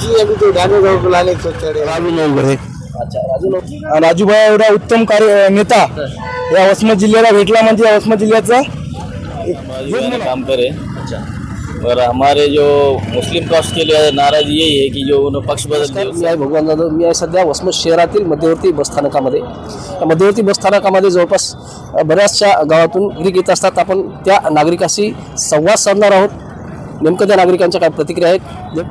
जी अभी तो ढाबे गाँव को लाने को चढ़े राजू अच्छा राजू राजूभाई एवढा उत्तम कार्य नेता. या वसमत जिल्ह्याला भेटला म्हणजे या वसमत जिल्ह्याचा काम करे और हमारे जो मुस्लिम कास्ट के लिए नाराज यही है कि जो उन्होंने पक्ष बदल दिया मी आहे भगवान जाधव. मी आहे सध्या वसमत शहरातील मध्यवर्ती बसस्थानकामध्ये या मध्यवर्ती बसस्थानकामध्ये जवळपास अ, बऱ्याचशा गावातून नागरिक येत असतात. आपण त्या नागरिकाशी संवाद साधणार आहोत. नेमकं त्या नागरिकांच्या काय प्रतिक्रिया आहेत? जे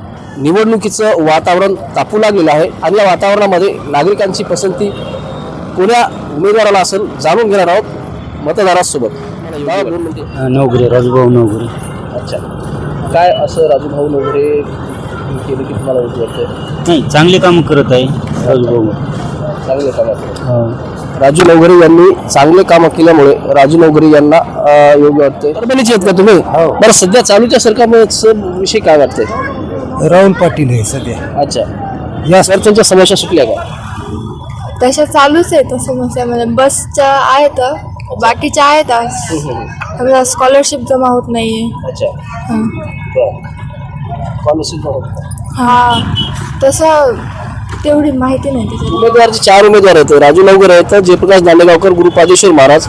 निवडणुकीचं वातावरण तापू लागलेलं आहे आणि या वातावरणामध्ये नागरिकांची पसंती कोण्या उमेदवाराला असेल जाणून घेणार आहोत मतदारासोबत. मिनिटे. नवघरे राजूभाऊ नवघरे अच्छा. काय असं राजूभाऊ नगरे केलं की तुम्हाला वाटतं? नाही चांगले काम करत आहे राजूभाऊ. चांगले काम. राजू नवघरे यांनी चांगले काम केल्यामुळे राजू नवघरे यांना योग्य वाटते परभणीचे आहेत का तुम्ही? बरं सध्या चालूच्या सरकारचं विषय काय वाटतंय? राहुल पाटील आहे सध्या. अच्छा. या सरकारच्या समस्या सुटल्या का? तशा चालूच आहेत समस्या. म्हणजे बसच्या आहेत बाकीच्या आहेत. समजा स्कॉलरशिप जमा होत नाहीये. अच्छा. हं. स्कॉलरशिप हा. तसं तेवढी माहिती नाही उमेदवारचे चार उमेदवार आहेत. राजू नवघरे आहेत. जयप्रकाश दांडेगावकर गुरुपादेश्वर महाराज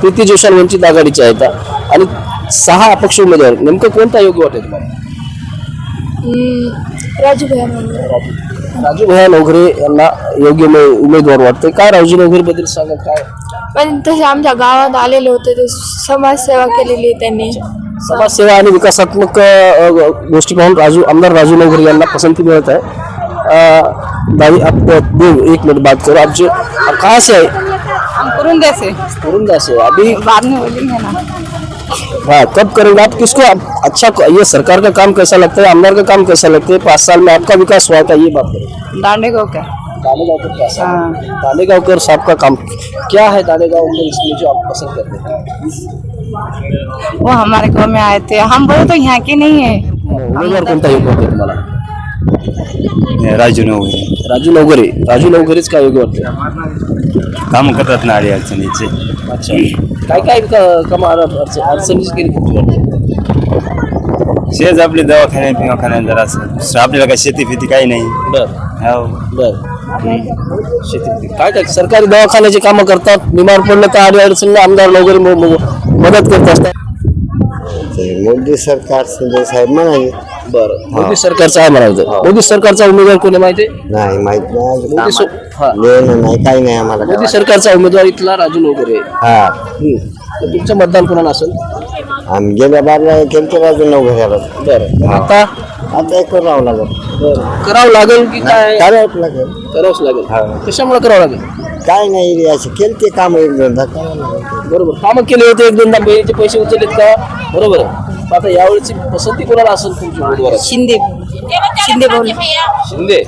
प्रीती जोशाल वंचित आघाडीचे आहेत. आणि सहा अपक्ष उमेदवार नेमकं कोणता योग्य वाटेल तुम्हाला? हम्म, राजू भैया राजू भैया नवघरे यांना योग्य उमे- उमेदवार वाटते काय राजू नवघरे बद्दल सांगा काय? पण तसे आमच्या गावात आलेले होते. ते समाजसेवा केलेली आहे त्यांनी. समाजसेवा आणि विकासात्मक अ, गोष्टी पाहून राजू आमदार राजू नवघरे यांना पसंती मिळत आहे. भाई आप दो एक मिनट बात करो। आप जो आप कहाँ से आए? हम कुरुंदे से। कुरुंदा से। अभी बाद में बोलेंगे ना। हाँ कब करेंगे आप? किसको आप अच्छा ये सरकार का काम कैसा लगता है? आमदार का काम कैसा लगता है? पाँच साल में आपका विकास हुआ था ये बात करें। डांडे को। क्या दानेगांवकर का साहब हाँ दानेगांवकर साहब का काम क्या है दानेगांव में इसमें जो आप पसंद करते हैं? वो हमारे गाँव में आए थे। हम बोले तो यहाँ के नहीं है। उमेदवार कोणता योग्य वाटते तुम्हाला राजू नवघरे राजू नवघरे राजू नवघरेच काय योग्य वाटते काम करतात ना अडी अडचणीचे अच्छा. काय काय क- अडचण अडचणीची केली तुमची वाटते? शेज आपले दवाखाने पिवाखाने जरा असं. आपल्याला काय शेती फिती काही नाही. बर. हो. बर. शेती काय काय सरकारी दवाखान्याची कामं करतात. बिमार पडलं तर आडी अडचणीला आमदार म- मदत करत असतात मोदी सरकार साहेब म्हणाले बरं. मोदी सरकारचं आहे म्हणायचं. मोदी सरकारचा उमेदवार कोणी माहिती नाही माहीत मोदी नाही सो- हा. लेणं नाही काही नाही आम्हाला मोदी सरकारचा उमेदवार इथला राजू नवघरे हा. हम्म. तर तुमचं मतदान कोणाला असेल? आम्ही गेल्या बारला केलं अजून नऊ घराला बरं. आता? आता एक करावं बरं. करावं लागेल की काय? करावं लागेल. करावंच लागेल. कशामुळे करावं लागेल? काय नाही रे असे केले ते काम एक धंदा करावं लागेल. बरोबर. कामं केले होते एक दोनदा बहिणीचे पैसे उचललेत का? बरोबर आहे. आता यावेळेची पसंती कोणाला असेल तुमची उमेदवाराची? शिंदे. शिंदे बोल. शिंदे.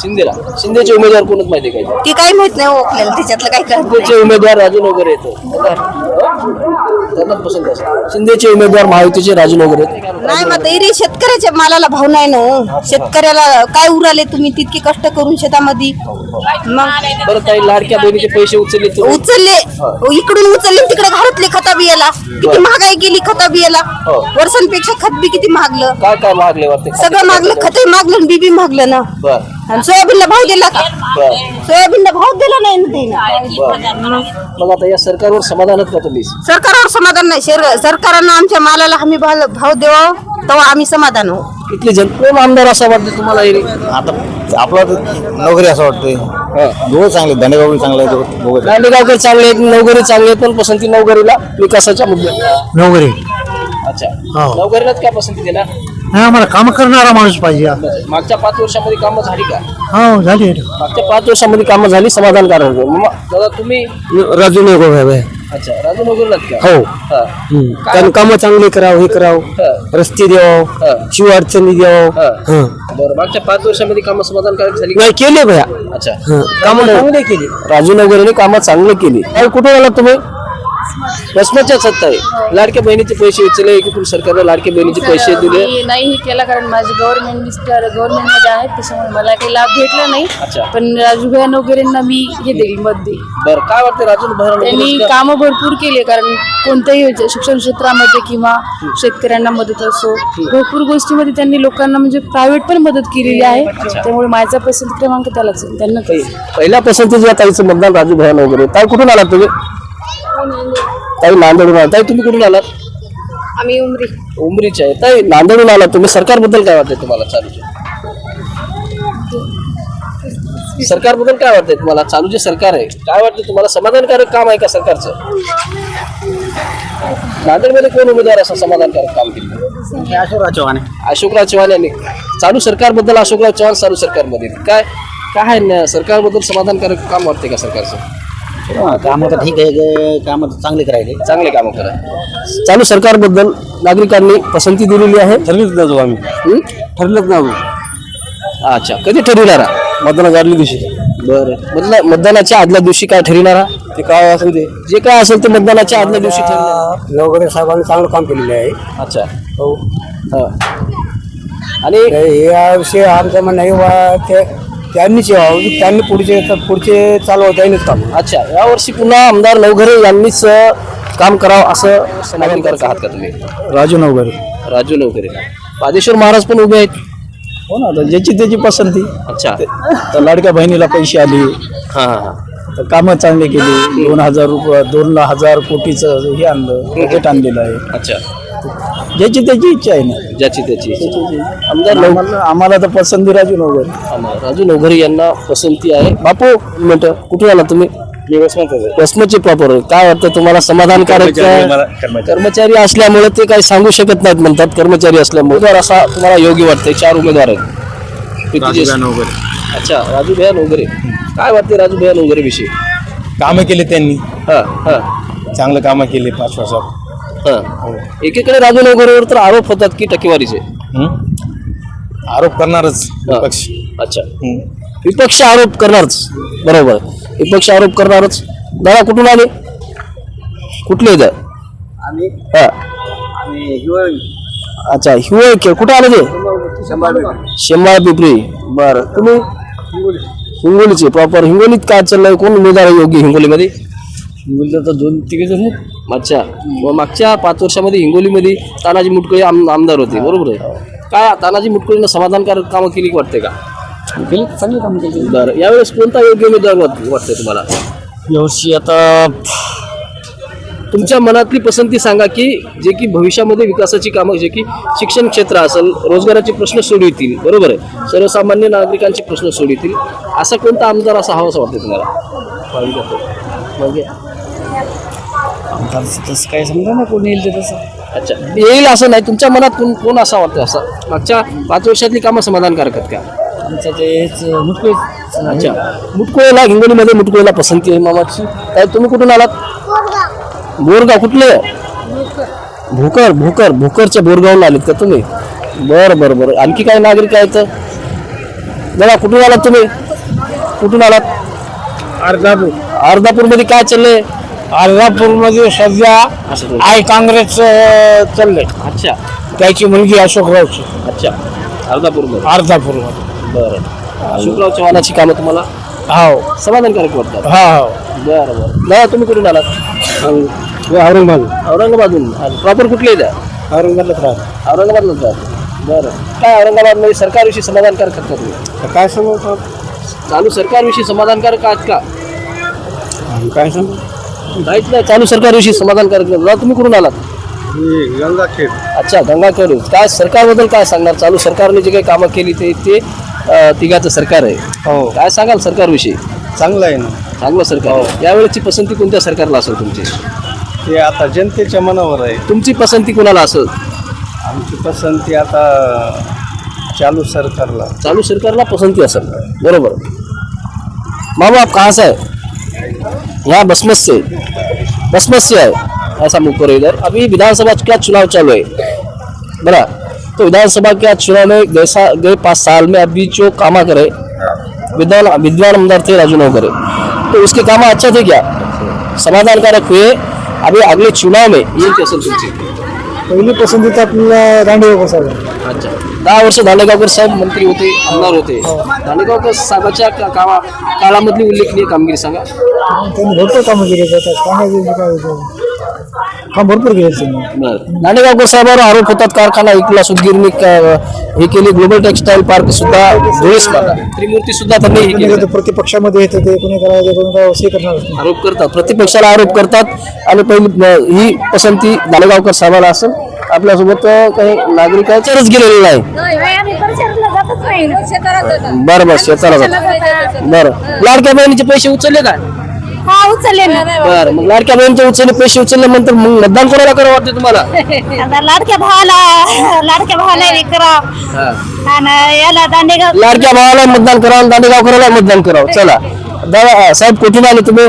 शिंदेला. शिंदेचे उमेदवार कोणच माहिती काय ते काही माहीत नाही हो आपल्याला त्याच्यातलं काय करत शिंदेचे उमेदवार राजू नवघरे येतो त्यांना पसंत शिंदेचे उमेदवार महायुतीचे राजू आहेत. नाही मग तरी शेतकऱ्याच्या मालाला भाव नाही ना. हो. शेतकऱ्याला काय उराले तुम्ही? तितके कष्ट करून शेतामध्ये. मग बरं ताई लाडक्या बहिणीचे पैसे उचलले तुम्ही? उचलले. इकडून उचलले तिकडे घरातले खता बियाला. किती महागाई गेली खता बियाला. हो. वर्षांपेक्षा खत बी किती महागलं. काय काय मागले वाटते? सगळं मागलं खतही मागलं आणि बी बी मागलं ना. बर. आणि सोयाबीनला भाव दिला का? बर. सोयाबीनला भाव दिला नाही ना. मग आता या सरकारवर समाधान आहेत का तुम्ही? सरकारवर समाधान नाही. शेर- सरकारनं आमच्या मालाला हमी भाव भाव द्यावा तेव्हा आम्ही समाधान हो इथली जन कोण आमदार असा वाटते तुम्हाला हे? आता आपला नोकरी असं वाटतंय. दोघं चांगले धंडेगाव चांगले दोघं दांडेगावकर चांगले आहेत. नवघरे चांगले आहेत पण पसंती नवघरीला विकासाच्या मुद्द्यात. नवघरे अच्छा. नवघरीलाच का पसंती देणार नाही आम्हाला काम करणारा माणूस पाहिजे मागच्या पाच वर्षामध्ये कामं झाली का? हो झाली मागच्या पाच वर्षामध्ये कामं झाली समाधानकारक. होते. मग दादा तुम्ही? राजू नवघरे अच्छा राजू नगरलाच का? हो. हा. कारण कामं चांगले करावं हे करावं. हा. रस्ते द्यावं हा. शिव अडचणी द्यावं. हा. हं. बरं मागच्या पाच वर्षामध्ये कामं समाधानकारक झाली का? नाही केले भया अच्छा. कामं चांगले केले. राजू नगरने कामं चांगली केली. काय कुठे आलात तुम्ही? वसमतच्या सत्ता आहे. लाडक्या बहिणीचे पैसे उचलले एकीकडून सरकारने लाडक्या बहिणीचे पैसे दिले. मी नाही केला कारण माझे गव्हर्नमेंट मिस्टर गव्हर्नमेंटमध्ये आहेत त्याच्यामुळे मला काही लाभ भेटला नाही. अच्छा. पण राजूभाई वगैरेंना मी हे देईल मत देईल. बरं काय वाटतं राजून त्यांनी भरण कामं भरपूर केली कारण कोणत्याही शिक्षण क्षेत्रामध्ये किंवा शेतकऱ्यांना मदत असो भरपूर गोष्टीमध्ये त्यांनी लोकांना म्हणजे प्रायव्हेट पण मदत केलेली आहे. त्यामुळे माझा पसंत क्रमांक त्यालाच आहे. त्यांना काही पहिल्या पसंतीच्या ताईचं मतदान राजू भयान वगैरे. ताई कुठून आलात तुम्ही? ताई नांदेडून आलात ताई तुम्ही कुठून आलात? आम्ही उमरी. उमरीचे आहे. ताई नांदेडून आलात तुम्ही. सरकारबद्दल काय वाटतंय तुम्हाला चालूचे? सरकारबद्दल काय वाटतंय तुम्हाला? चालू जे सरकार आहे. काय वाटतं तुम्हाला? समाधानकारक काम आहे का सरकारचं? नांदेडमध्ये कोण उमेदवार असं समाधानकारक काम केलं? अशोकराव चव्हाण अशोकराव चव्हाण यांनी. चालू सरकारबद्दल अशोकराव चव्हाण चालू सरकारमध्ये. काय काय आहे न- सरकारबद्दल समाधानकारक काम वाटते का सरकारचं? काम तर ठीक आहे काम तर चांगले करायले. चांगले कामं करा. चालू सरकारबद्दल नागरिकांनी पसंती दिलेली आहे? ठरलीच ना आम्ही. हं? ठरलंच ना अच्छा कधी ठरविणारा? मतदानाच्या आदल्या दिवशी. बरं. मतदा मतदानाच्या आदल्या दिवशी काय ठरविणारा? ते काय असेल ते. जे काय असेल ते मतदानाच्या आदल्या दिवशी ठरविणार. साहेबांनी चांगलं काम केलेलं आहे. अच्छा. हो. हा. आणि याविषयी आमचं म्हणणं आहे ते त्यांनीच यावं त्यांनी पुढचे पुढचे चालू त्यांनीच काम. अच्छा यावर्षी पुन्हा आमदार नवघरे यांनीच काम करावं असं समाधानकारक आहात का तुम्ही? राजू नवगरे राजू नवघरे. पादेश्वर महाराज पण उभे आहेत. हो ना आता ज्याची त्याची पसंती. अच्छा. तर लाडक्या बहिणीला पैसे आले. हा हा. हा तर कामं चांगले केली. दोन हजार रुपये दोन हजार कोटीचं हे आणलं बजेट आणलेलं आहे. अच्छा. ज्याची त्याची इच्छा आहे ना. ज्याची त्याची आमदार आम्हाला आम्हाला तर पसंती राजू आम्हाला राजू नवघरे यांना पसंती आहे. बापू एक मिनिटं. कुठून आला तुम्ही? वसमतचे प्रॉपर काय वाटतं तुम्हाला? समाधानकारक कर्मचारी असल्यामुळे ते काही सांगू शकत नाहीत म्हणतात. कर्मचारी असल्यामुळे. तर असा तुम्हाला योग्य वाटतंय. चार उमेदवार आहेत. अच्छा राजू भैया नवघरे काय वाटते राजू भैया नवघरे विषयी? कामं केले त्यांनी. हा हा. चांगलं कामं केले पाच वर्षात. हा. एकीकडे राजू नवघरेवर तर आरोप होतात की टक्केवारीचे. आरोप करणारच हा. पक्ष अच्छा. विपक्ष आरोप करणारच. बरोबर. विपक्ष आरोप करणारच. दादा कुठून आले? कुठले इथं? हा. अच्छा हिवळ खेळ. कुठे आले ते? शेंबाळ पिपरी. बरं. तुम्ही? हिंगोलीचे. प्रॉपर हिंगोलीत काय चाललंय? कोण उमेदवार आहे योग्य हिंगोलीमध्ये? हिंगोलीचा तर दोन तिघे जण अच्छा मग मागच्या पाच वर्षामध्ये हिंगोलीमध्ये तानाजी मुटकुळे आम आमदार होते बरोबर आहे? काय तानाजी मुटकुळेनं समाधानकारक कामं केली का वाटते का? केले चांगले काम केले. बरं यावेळेस कोणता योग्य उमेदवार वाट- वाटतंय तुम्हाला? यावर्षी आता तुमच्या मनातली पसंती सांगा की जे की भविष्यामध्ये विकासाची कामं जे की शिक्षण क्षेत्र असेल रोजगाराचे प्रश्न सोडवितील बरोबर आहे? सर्वसामान्य नागरिकांचे प्रश्न सोडवितील असा कोणता आमदार असा हवा असं वाटतं तुम्हाला? म्हणजे तसं काय समजा ना कोणी येईल ते तसं. अच्छा. येईल असं नाही तुमच्या मनात कोण कोण असा वाटतं असं? मागच्या पाच वर्षातली कामं समाधानकारक आहेत का? आमचं ते हेच मुटकुळे. अच्छा. मुटकुळेला हिंगोलीमध्ये मुटकुळेला पसंती आहे मामाची. काय तुम्ही कुठून आलात? बोरगाव कुठले? भोकर भोकर भोकरच्या बोरगावला आलेत का तुम्ही? बरं बरं बरं. आणखी काय नागरिक आहेत? दादा कुठून आलात तुम्ही? कुठून आलात? अर्धापूर. अर्धापूरमध्ये काय चाललंय? अर्धापूरमध्ये सध्या आय काँग्रेस चाललंय. अच्छा. त्याची मुलगी अशोकरावची अच्छा. अर्धापूरमध्ये. अर्धापूरमध्ये बरं. अशोकराव चव्हाणाची कामं तुम्हाला हो समाधानकारक वाटतात. हा हो बरं बरं. दादा तुम्ही कुठून आलात? औरंगाबाद. औरंगाबादहून. प्रॉपर कुठले द्या औरंगाबादलाच राहतो. औरंगाबादलाच जातो बरं. काय औरंगाबादमध्ये सरकारविषयी समाधानकारक आहात का तुम्ही काय सांगू चालू सरकारविषयी समाधानकारक आहात का? काय सांगू? काहीच नाही. चालू सरकारविषयी समाधानकारक नाही दादा तुम्ही कुठून आलात? गंगाखेड. अच्छा गंगाखेड. काय सरकारबद्दल काय सांगणार? चालू सरकारने जे काही कामं केली ते ते अं, तिघाचं सरकार आहे. हो. काय सांगाल सरकारविषयी? चांगलं आहे ना. चांगलं सरकार आहे. यावेळेची पसंती कोणत्या सरकारला असेल तुमची? ते आता जनतेच्या मनावर आहे. तुमची पसंती कोणाला असेल? आमची पसंती आता चालू सरकारला. चालू सरकारला पसंती असेल. बरोबर. मामा आप कहाँ से है? यहाँ बसमत से। बसमत से है ऐसा मुझको रहे इधर। अभी विधानसभा का चुनाव चालू है? बरा तो विधानसभा के चुनाव में जैसा गए पाँच साल में अभी जो कामा करे विद्वान विद्वान आमदार थे राजू नवकरे तो उसके काम अच्छा थे क्या? समाधानकारक हुए। अभी अगले चुनाव में ये की असेल तुमची पहिली पसंती तर आपल्याला दांडेगावकर साहेब। अच्छा। दहा वर्ष दांडेगावकर साहेब मंत्री होते आमदार होते। दांडेगावकर साहेबाच्या का- कामा काळामधली उल्लेखनीय कामगिरी सांगा। त्यांनी भरपूर कामं केली जातात कामाचे काय होतं? काम भरपूर केले त्यांनी साहेबांवर आरोप होतात कारखाना इकला सुदगिरणी हे केली ग्लोबल टेक्सटाईल पार्क सुद्धा धुळेस त्रिमूर्ती सुद्धा त्यांनी हे कोणी केलं प्रतिपक्षामध्ये येतं ते कोणी करायचं कोणी काय असे करणार. आरोप करतात. प्रतिपक्षाला आरोप करतात. आणि पहिली अ, ही पसंती दांडेगावकर साहेबाला असेल. आपल्यासोबत अ, काही नागरिकांच्याच गेलेलं नाही. बरं बरं शेताला जातात बरं. लाडक्या बहिणीचे पैसे उचलले काय हा उचलले ना. बरं मग लाडक्या बहिणीचे उचलले पैसे उचलल्यानंतर मग मतदान कोणाला करावं वाटतं तुम्हाला? आता लाडक्या भावाला लाडक्या भावाला हे करा आणि याला दांडेगाव लाडक्या भावाला मतदान करावं दांडेगावकराला मतदान करावं. चला. दादा साहेब कुठून आले तुम्ही?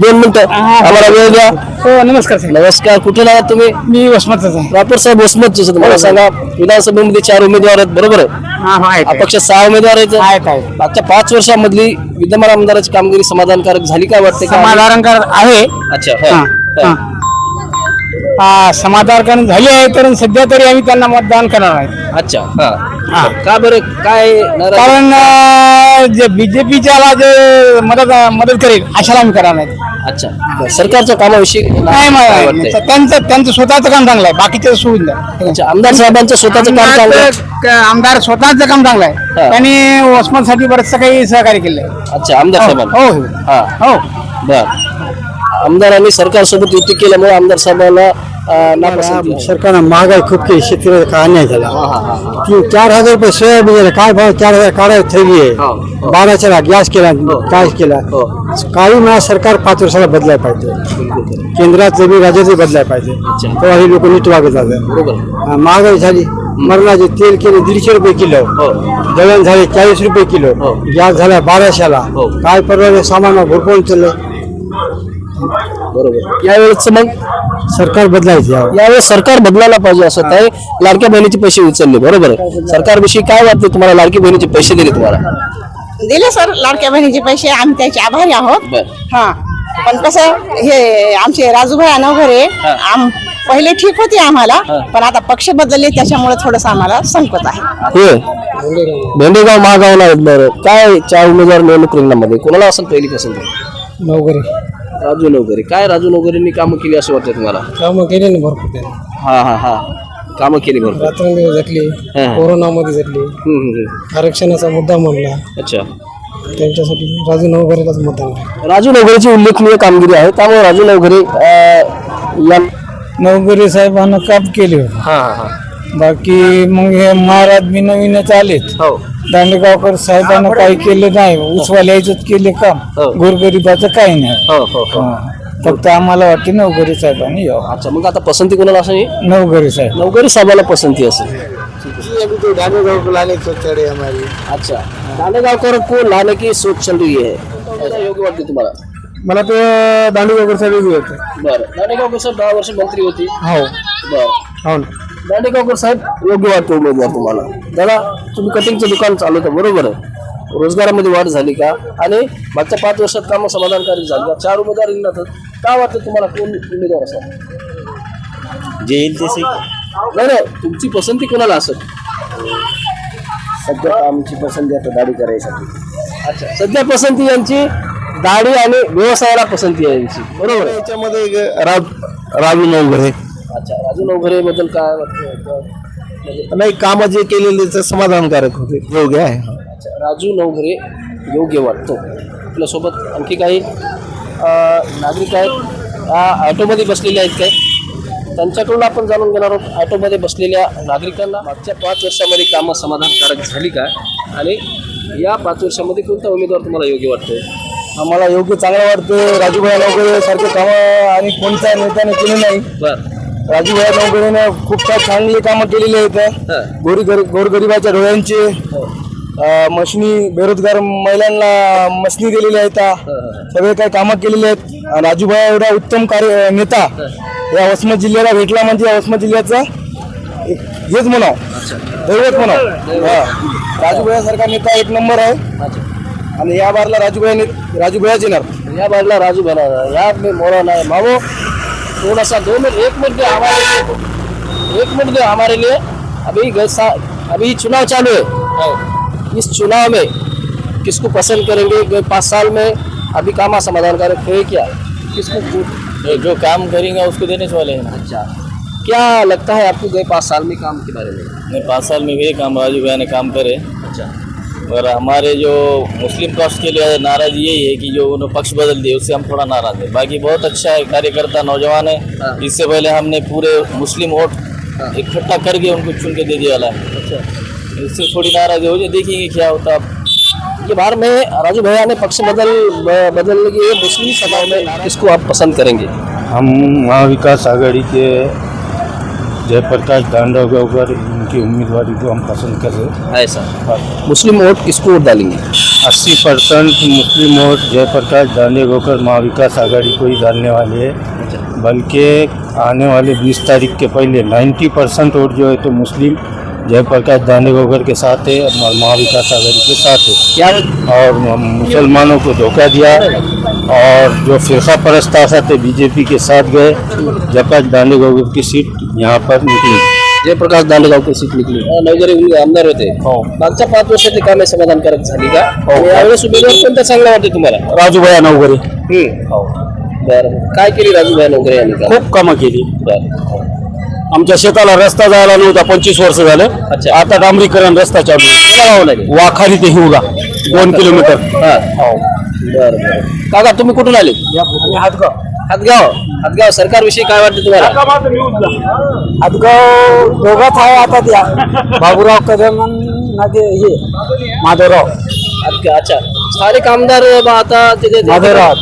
दोन मिनिटं. आम्हाला वेळ द्या. हो नमस्कार साहेब. नमस्कार. कुठून आला तुम्ही? मी वसमतच आहे. प्रॉपर साहेब वसमतचे मला सांगा विधानसभेमध्ये चार उमेदवार आहेत बरोबर आहे? हा हा आहेत अपक्ष सहा उमेदवार आहेत. आहेत आहेत. मागच्या पाच वर्षामधली विद्यमान आमदाराची कामगिरी समाधानकारक झाली काय वाटते का? समाधानकार आहे. अच्छा हा, हा. हा. हा, समाधानकार झाली आहे तर सध्या तरी आम्ही त्यांना मतदान करणार आहे. अच्छा. हा. हा. का बरं? काय नाराज- कारण अं, जे बीजेपीच्याला जे मदत मदत करेल अशाला आम्ही करणार नाही. अच्छा. बरं. सरकारच्या कामाविषयी नाही काय वाटतंय? त्यांचं त्यांचं स्वतःचं काम चांगलं आहे बाकीचे सोडून द्या अच्छा आमदार साहेबांचं स्वतःचं काम चांगलं आहे. आमदार क- आमदार स्वतःच काम चांगलं आहे. हा. त्यांनी वसमतसाठी बरंचसं काही सहकार्य केलं आहे अच्छा आमदार साहेबांना? हो हो. हा. हो. बर. आमदारांनी सरकारसोबत युती केल्यामुळे आमदार साहेबांना. सरकारनं महागाई खूप केली शेतकऱ्याचा काय अन्याय झाला हा, हा, हा, हा. की चार हजार रुपये सोयाबीन काय भाव चार हजार काढाय थैली आहे हो, हो. बाराशेला गॅस केला काय केला हो. काही मला सरकार पाच वर्षाला बदलायला पाहिजे बिलकुल खरं. केंद्रात जमीन राज्यातही बदलायला पाहिजे. तेव्हा हे लोक नीट वागत हा, महागाई झाली मरणाचे तेल केले दीडशे रुपये किलो हो जळण झाले चाळीस रुपये किलो हो. गॅस झाला बाराशेला हो. काय परवडले सामान भरपूर चाललंय बरोबर. यावेळेस मग? सरकार बदलायचे यावेळी. यावेळेस सरकार बदलायला पाहिजे असं आहे लाडक्या बहिणीचे पैसे उचलले बरोबर? आहे सरकारविषयी काय वाटतं तुम्हाला? लाडकी बहिणीचे पैसे दिले तुम्हाला? दिले सर लाडक्या बहिणीचे पैसे. आम्ही त्याचे आभारी आहोत. बर. हा. पण कसं हे आमचे राजूभाई अनवघरे आम पहिले ठीक होते आम्हाला पण आता पक्ष बदलले त्याच्यामुळे थोडस आम्हाला संकट आहे. होय. भेंडेगाव महागावला आहेत बरं. काय चार उमेदवार निवडणूक रिंगणामध्ये? कोणाला असेल पहिली पसंत? नवघरे. राजू नवगरे. काय राजू नवगरेंनी कामं केली असं वाटतं तुम्हाला? कामं केली ना भरपूर त्यांनी. हा हा हा. कामं केली बरोबर रात्रंदिवस झटली हा. कोरोनामध्ये झटली. हम्म, हम्म, हम्म. आरक्षणाचा मुद्दा म्हणला अच्छा. त्यांच्यासाठी राजू नवघरेलाच मतदान आहे. राजू नवघरेची उल्लेखनीय कामगिरी आहे. त्यामुळे राजू नवघरे अं, या नवघरे साहेबांना काम केले हा हा हा. बाकी मग हे महाराज बी नवीनच आलेत. हो. दांडेगावकर साहेबांना काही केलं नाही. उसवाल्याचंच केले काम. हो. गोरगरिबाचं काही नाही. हो हो हो. हा. फक्त आम्हाला वाटते नवघरे साहेबांनी यावं. अच्छा मग आता पसंती कोणाला असेल नवघरे साहेब. नवघरे साहेबाला पसंती असेल. अच्छा. दांडेगावकर को लाने की सोच चल रही है ऐसा योग्य वाटते तुम्हाला? मला तो दांडेगावकर साहेब होते बरं. दांडेगावकर साहेब दहा वर्ष मंत्री होती. हो. बरं. हो ना. दांडेगावकर साहेब योग्य वाटतो उमेदवार तुम्हाला. दादा तुम्ही कटिंगचं दुकान चालवता बरोबर आहे. रोजगारामध्ये वाढ झाली का? आणि मागच्या पाच वर्षात कामं समाधानकारी झाली का? चार उमेदवार आहेत. काय वाटतं तुम्हाला कोण उमेदवार असेल जे येईल ते नाही नाही तुमची पसंती कोणाला असेल? सध्या आमची पसंती आता दाढी करायसाठी. अच्छा सध्या पसंती यांची दाढी आणि व्यवसायाला पसंती आहे यांची. बरोबर याच्यामध्ये एक राज राजू नवघरे अच्छा राजू नवघरे बद्दल काय वाटतं? नाही कामं जे केलेले ते समाधानकारक होते. योग्य आहे अच्छा राजू नवघरे योग्य वाटतो. आपल्यासोबत आणखी काही अं, नागरिक आहेत. या ऑटोमध्ये बसलेले आहेत काय त्यांच्याकडून आपण जाणून घेणार आहोत ऑटोमध्ये बसलेल्या नागरिकांना मागच्या पाच वर्षामध्ये कामं समाधानकारक झाली का? आणि या पाच वर्षामध्ये कोणता उमेदवार तुम्हाला योग्य वाटतोय? आम्हाला योग्य चांगलं वाटतं राजूभाई नवघरे सारखे कामं आणि कोणत्या नेत्याने केले नाही. बर. राजूभाई नवघरेनं खूप काय चांगली कामं केलेली आहेत. हां. गोरी गोरगरिबाच्या डोळ्यांचे अं, मशनी बेरोजगार महिलांना मशनी दिलेल्या आहेत. सगळे काही कामं केलेली आहेत. राजूभाई एवढा उत्तम कार्य नेता या वसमत जिल्ह्याला भेटला म्हणजे या वसमत जिल्ह्याचा एक हेच म्हणावं. दैवत म्हणावं. हा. राजूभाई सारखा नेता एक नंबर आहे. आणि या बारला राजूभाई राजूभाईच येणार. या बाजूला राजू बना या में मोरा नाही मामो थोड़ा सा दो मिनट एक मिनट दो हमारे लिए एक मिनट दो हमारे लिए अभी गए अभी चुनाव चालू है। इस चुनाव में किसको पसंद करेंगे गए पाँच साल में अभी काम समाधानकारक है क्या? किसको जो काम करेंगे उसको देने से वाले हैं। अच्छा। क्या लगता है आपको गए पाँच साल में काम के बारे में? पाँच साल में भी काम राजू भाई ने काम करे। और हमारे जो मुस्लिम कास्ट के लिए नाराज़ यही है कि जो उन्होंने पक्ष बदल दिए उससे हम थोड़ा नाराज़ है। बाकी बहुत अच्छा है कार्यकर्ता नौजवान है। हाँ। इससे पहले हमने पूरे मुस्लिम वोट इकट्ठा करके उनको चुन के दे दिया वाला है। अच्छा। इससे थोड़ी नाराज़ हो जाए देखेंगे क्या होता है। अब ये बार में राजू भैया ने पक्ष बदल बदलने के लिए मुस्लिम सभाओं में इसको आप पसंद करेंगे? हम महाविकास आघाड़ी के जयप्रकाश दांडवगांवकर इनकी उम्मीदवारी को हम पसंद कर रहे हैं। ऐसा मुस्लिम वोट किसको वोट डालेंगे? अस्सी परसेंट मुस्लिम वोट जयप्रकाश दांडेगांवकर महाविकास आघाड़ी को ही डालने वाले हैं। बल्कि आने वाले 20 तारीख के पहले 90 परसेंट वोट जो है तो मुस्लिम जयप्रकाश दांडेगांवकर के साथ है और महाविकास आघाड़ी के साथ है। क्या? और मुसलमानों को धोखा दिया और जो फिरका परस्त थे बीजेपी के साथ गए जयप्रकाश दांडेगांवकर की सीट यहाँ पर निकली। जयप्रकाश दांडेगाव की सीट निघली नवगरे उल्ले आमदार होते. मागच्या पाच वर्षात ते कामे समाधानकारक झाली का? आणि यावेळेस उमेदवार कोणता चांगला वाटते तुम्हाला? राजूभाई नवगरे बरं. काय केली राजूभाई नवगरे यांनी? का खूप कामं केली. बरं. आमच्या शेताला रस्ता जायला नव्हता पंचवीस वर्ष झालं. अच्छा. आता डांबरीकरण रस्ता चालू आहे. गाव लागेल. वाखारी ते हिवगा दोन किलोमीटर. हा. बरं बरं. काका तुम्ही कुठून आले? हातगाव. हातगाव हातगाव सरकारविषयी काय वाटतं तुम्हाला? हातगाव दोघात आहे आता त्या बाबूराव कदम ते हे माधवराव. अच्छा. स्थानिक आमदार बा आता ते- ते- ते- माधवराव.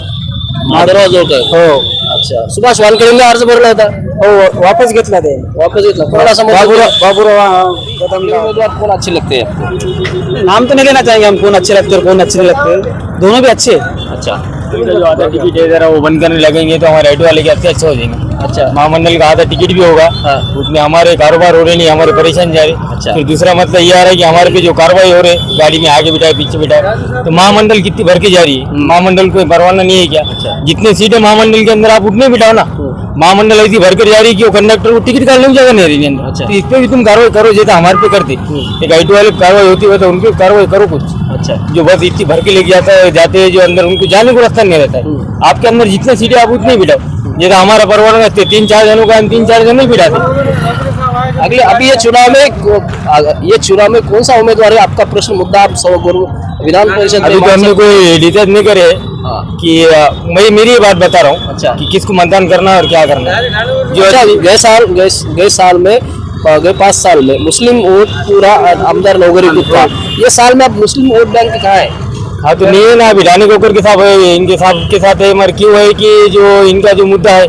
माधवराव जोडकर हो. अच्छा. सुभाष वानखेडेंना अर्ज़ भरला होता? हो वापस घेतला ते. वापस घेतला. कोणाला समोर बाबूराव बाबूराव कदम उम्मीदवार कौन अच्छे लगते? हैं नाम तो नहीं लेना चाहेंगे हम कौन अच्छे लगते और कौन अच्छे नहीं लगते. दोनों भी अच्छे. अच्छा. जो आधा टिकट है जरा वो बंद करने लगेंगे तो हमारे ऑटो वाले के अच्छे अच्छे हो जाएँगे? अच्छा। महामंडल का आधा टिकट भी होगा। हाँ। उसमें हमारे कारोबार हो रहे नहीं हमारे परेशान जा रहे। अच्छा। फिर दूसरा मतलब ये आ रहा है कि हमारे पे जो कार्रवाई हो रहे गाड़ी में आगे बिठाए पीछे बिठाए तो महामंडल कितनी भर के जा रही है? महामंडल को परवाना नहीं है क्या? जितने सीटें महामंडल के अंदर आप उतने बिठाओ ना। महामंडल ऐसी भर कर जा रही है कि वो कंडक्टर को टिकट का जगह नहीं रही अंदर अच्छा। तो इस पे भी तुम कार्रवाई करो जैसे हमारे पे करते एक आई वाले पे कार्रवाई होती है तो उनकी कार्रवाई करो कुछ. अच्छा. जो बस इतनी भर के लेके जाता है जाते हैं जो अंदर उनको जाने को रास्ता नहीं रहता है। आपके अंदर जितने सीटें आप उतने ही बिठाओ। जैसे हमारा परवाना रहते हैं, तीन चार जनों का हम तीन चार जन नहीं बिठाते। अगले अभी ये चुनाव में ये चुनाव में कौन सा उम्मीदवार है? आपका प्रश्न मुद्दा आप सब गुरु विधान परिषद में अभी तो हमने कोई डिसाइड नहीं करे हाँ। कि मैं मेरी बात बता रहा हूँ अच्छा। कि किसको मतदान करना है और क्या करना है। जो अच्छा। गए साल गए गए साल में गए पाँच साल में मुस्लिम वोट पूरा आमदार नौगरी को था। ये साल में अब मुस्लिम वोट बैंक कहाँ है? हाँ तो नहीं है ना अभी रानी गोकर के साथ है इनके साथ के साथ है मगर क्यों है कि जो इनका जो मुद्दा है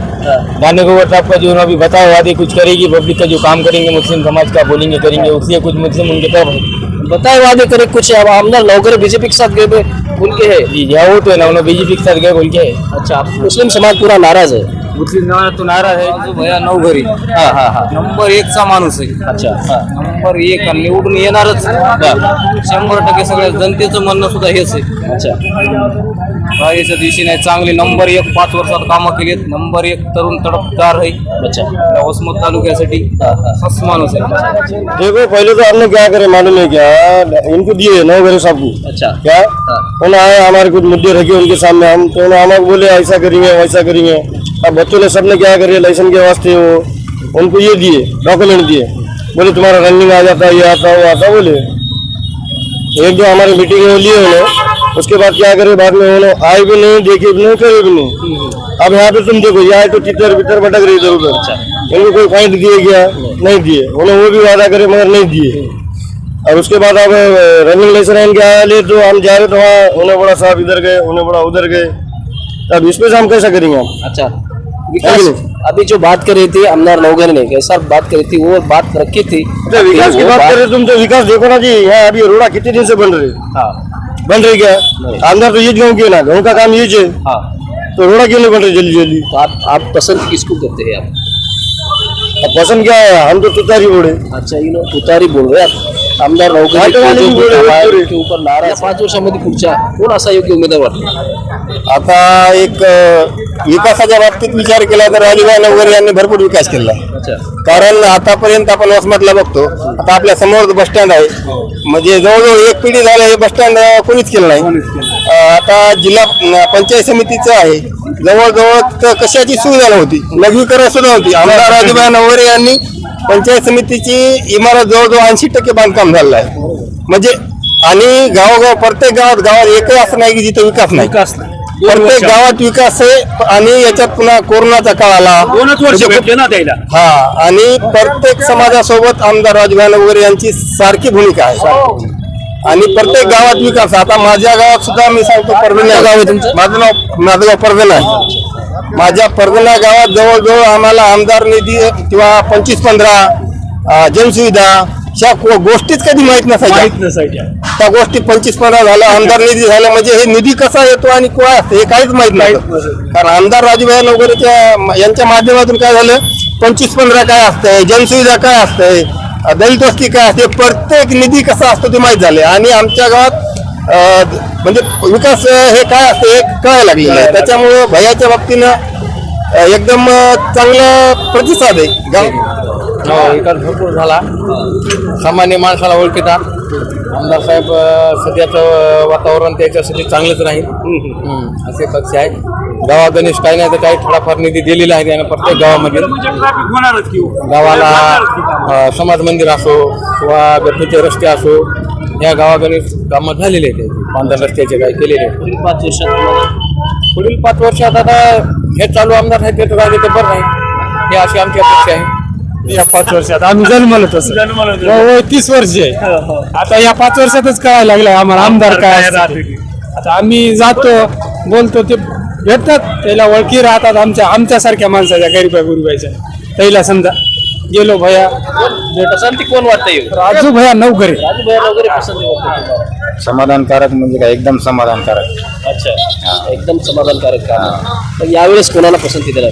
रानी गोकर साहब का जो उन्होंने अभी बताया वादे कुछ करेगी पब्लिक का जो काम करेंगे मुस्लिम समाज का बोलेंगे करेंगे उससे कुछ मुस्लिम उनके तरफ़ बताए वादे करे कुछ अब आमदार नौगरी बीजेपी के साथ गए उनके है। जी यहाँ वो तो है ना उन्होंने बीजेपी के साथ गए बोल के है। अच्छा मुस्लिम समाज पूरा नाराज है। मुस्लिम समाज तो नाराज है भैया नवघरी हाँ हाँ हाँ. नंबर एकचा माणूस आहे. अच्छा. हाँ नंबर एक आणि निवडून येणारच. शंभर टक्के सगळ्या जनतेचं म्हणणं सुद्धा हेच आहे. अच्छा. बाहेरच्या दिवशी नाही चांगले नंबर एक पाच वर्षात कामं केलीत. नंबर एक तरुण तडफदार आहे. अच्छा. या वसमत तालुक्यासाठी हस माणूस आहे. देखो पहले तो हमने क्या करे मालूम है क्या? इनको दिए नौगरे साहब को अच्छा. क्या? उन्होंने आए हमारे कुछ मुद्दे रखे उनके सामने। हम तो उन्होंने हमारे बोले ऐसा करेंगे वैसा करेंगे। अब बच्चों ने सबने क्या करे लाइसेंस के वास्ते वो उनको ये दिए डॉक्यूमेंट दिए। बोले तुम्हारा रनिंग आ जाता है ये आता है वो आता बोले। एक दो हमारी मीटिंग में लिए उन्होंने। उसके बाद क्या करे बाद में उन्होंने आए भी नहीं देखे भी नहीं करे भी नहीं। अब यहाँ पे तुम देखो यहाँ तो तितर बितर भटक रही इधर उधर। इनको कोई पॉइंट दिए गया नहीं दिए। उन्होंने वो भी वादा करे मगर नहीं दिए। और उसके बाद अब रनिंग लाइसेंस इनके आया ले तो हम जा रहे तो वहाँ। उन्हें बड़ा साहब इधर गए उन्हें बड़ा उधर गए। अब इस पे से हम कैसा करेंगे हम? अच्छा। विकास अभी जो बात कर रही थी अमनार नौगरी ने कैसा बात करी थी वो बात रखी थी तो विकास की बात कर रहे तुम तो विकास देखो ना जी यहाँ अभी रोड़ा कितने दिन से बन रही हाँ? बन रही क्या? अंदर तो ये गाँव की ना गाँव का काम ये है। हाँ। तो रोड़ा क्यों नहीं बन रही जल्दी जल्दी? तो आप आप पसंद किसको करते हैं आप? पसंद क्या है? हम तो तुतारी बोले अच्छा यू नो तुतारी बोल रहे आप? आमदार ऊपर पाच वर्षामध्ये पुढच्या कोण असा योग्य उमेदवार? वाटतो आता एक विकासाच्या बाबतीत विचार केला तर राजूभाई नवगरे यांनी भरपूर विकास केला. कारण आतापर्यंत आपण वसमतला बघतो आता आपल्यासमोर बस स्टँड आहे. म्हणजे जवळजवळ एक पिढी झालं हे बस स्टँड कोणीच केलं नाही. आता जिल्हा पंचायत समितीचं आहे. जवळजवळ कशाची सुविधा नव्हती. लघवीकरण सुद्धा होती आमदार राजूभाई नवरे यांनी पंचायत समितीची इमारत जवळजवळ ऐंशी टक्के बांधकाम झालेलं आहे. म्हणजे आणि गावोगाव प्रत्येक गावात गावात एकही असं नाही की जिथे विकास नाही. प्रत्येक गावात विकास आहे आणि याच्यात पुन्हा कोरोनाचा काळ आला. दोनच वर्ष म्हणजे भेटले ना त्याला. हा आणि प्रत्येक समाजासोबत आमदार राजभाई वगैरे यांची सारखी भूमिका आहे. आणि प्रत्येक गावात विकास आता माझ्या गावात सुद्धा मी सांगतो परभणी माझं नाव माझं गाव परभणी आहे. माझ्या परभणा गावात जवळजवळ आम्हाला आमदार निधी किंवा पंचवीस पंधरा जनसुविधा को- गोष्टीच कधी माहीत नसायच्या. त्या गोष्टी पंचवीस पंधरा झाल्या आमदार निधी झाला म्हणजे हे निधी कसा येतो आणि काय असतं हे काहीच माहीत नाही कारण आमदार राजूभाई वगैरेच्या यांच्या माध्यमातून काय झालं? पंचवीस पंधरा काय असतंय? जनसुविधा काय असतंय? दलित वस्ती काय असते? प्रत्येक निधी कसा असतो ते माहीत झाले. आणि आमच्या गावात म्हणजे विकास हे काय असतं हे कळायला लागलेलं आहे त्याच्यामुळं भयाच्या बाबतीनं एकदम चांगला प्रतिसाद आहे. गाव विकास भरपूर झाला. सामान्य माणसाला ओळखीता. आमदार साहेब सध्याचं वातावरण त्याच्यासाठी चांगलंच राहील. हम्म, असे पक्ष आहेत. गावागणेश काही नाही तर काही थोडाफार निधी दिलेला आहे त्यानं प्रत्येक गावामध्ये. गावाला समाज मंदिर असो किंवा गटरीचे रस्ते असो या गावागणेश कामं झालेले आहेत. बांधण रस्त्याचे काही केलेले? पुढील पाच वर्षात तुम्हाला पुढील पाच वर्षात आता हे चालू आमदार आहेत ते तर राहिले तर बरं नाही. हे अशी आमची अपेक्षा आहे. या पाच वर्षात. आम्ही जन्मलो तसं वय तीस वर्ष आहे. आता या पाच वर्षातच कळायला लागलं आम्हाला. आमदार काय ते. आता आम्ही जातो बोलतो ते भेटतात. त्याला ओळखी राहतात आमच्या आमच्यासारख्या माणसाच्या गरीबा गुरुबाईच्या त्याला समजा गेलो भया. पसंती कोण वाटतंय? राजू भया नवकरे वगैरे पसंती वाटतं तुम्हाला. समाधानकारक म्हणजे काय? एकदम समाधानकारक. अच्छा. एकदम समाधानकारक काम. तर यावेळेस कोणाला पसंती देणार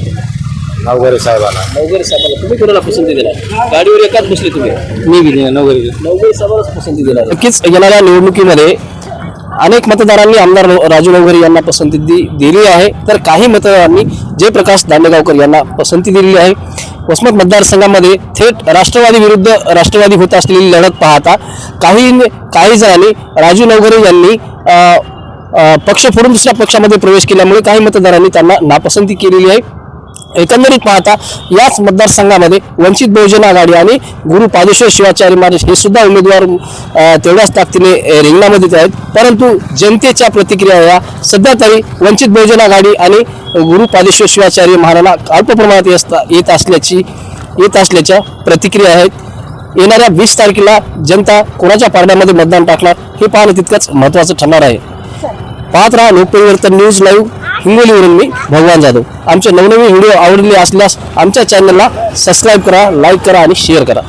नवगरे साहेबांना नवगरे साहेबांना तुम्ही कोणाला पसंती देणार? गाडीवर एकाच बसले तुम्ही? मी बी नवगरे. नवगरे साहेबांनाच पसंती देणार. नक्कीच येणाऱ्या निवडणुकीमध्ये अनेक मतदारांनी आमदार राजू नवगरे यांना पसंती दि- दिली आहे. तर काही मतदारांनी जयप्रकाश दांडेगावकर यांना पसंती दिलेली आहे. वसमत मतदारसंघामध्ये थेट राष्ट्रवादी विरुद्ध राष्ट्रवादी होत असलेली लढत पाहता काही काही जणांनी राजू नवगरे यांनी पक्ष फोडून दुसऱ्या पक्षामध्ये प्रवेश केल्यामुळे काही मतदारांनी त्यांना नापसंती केलेली आहे. एकंदरीत पाहता याच मतदारसंघामध्ये वंचित बहुजन आघाडी आणि गुरु पादेश्वर शिवाचार्य महाराज हे सुद्धा उमेदवार तेवढ्याच ताकदीने रिंगणामध्ये आहेत. परंतु जनतेच्या प्रतिक्रिया या सध्या तरी वंचित बहुजन आघाडी आणि गुरु पादेश्वर शिवाचार्य महाराजांना अल्प प्रमाणात येत येत असल्याची येत असल्याच्या प्रतिक्रिया आहेत. येणाऱ्या वीस तारखेला जनता कोणाच्या पारड्यामध्ये मतदान टाकणार हे पाहणं तितकंच महत्त्वाचं ठरणार आहे. पाहत राहा लोकपरिवर्तन न्यूज लाईव्ह हिंगोलीवरून मी भगवान जाधव. आमचे नवनवीन व्हिडिओ आवडले असल्यास आमच्या चॅनलला सबस्क्राईब करा लाईक करा आणि शेअर करा.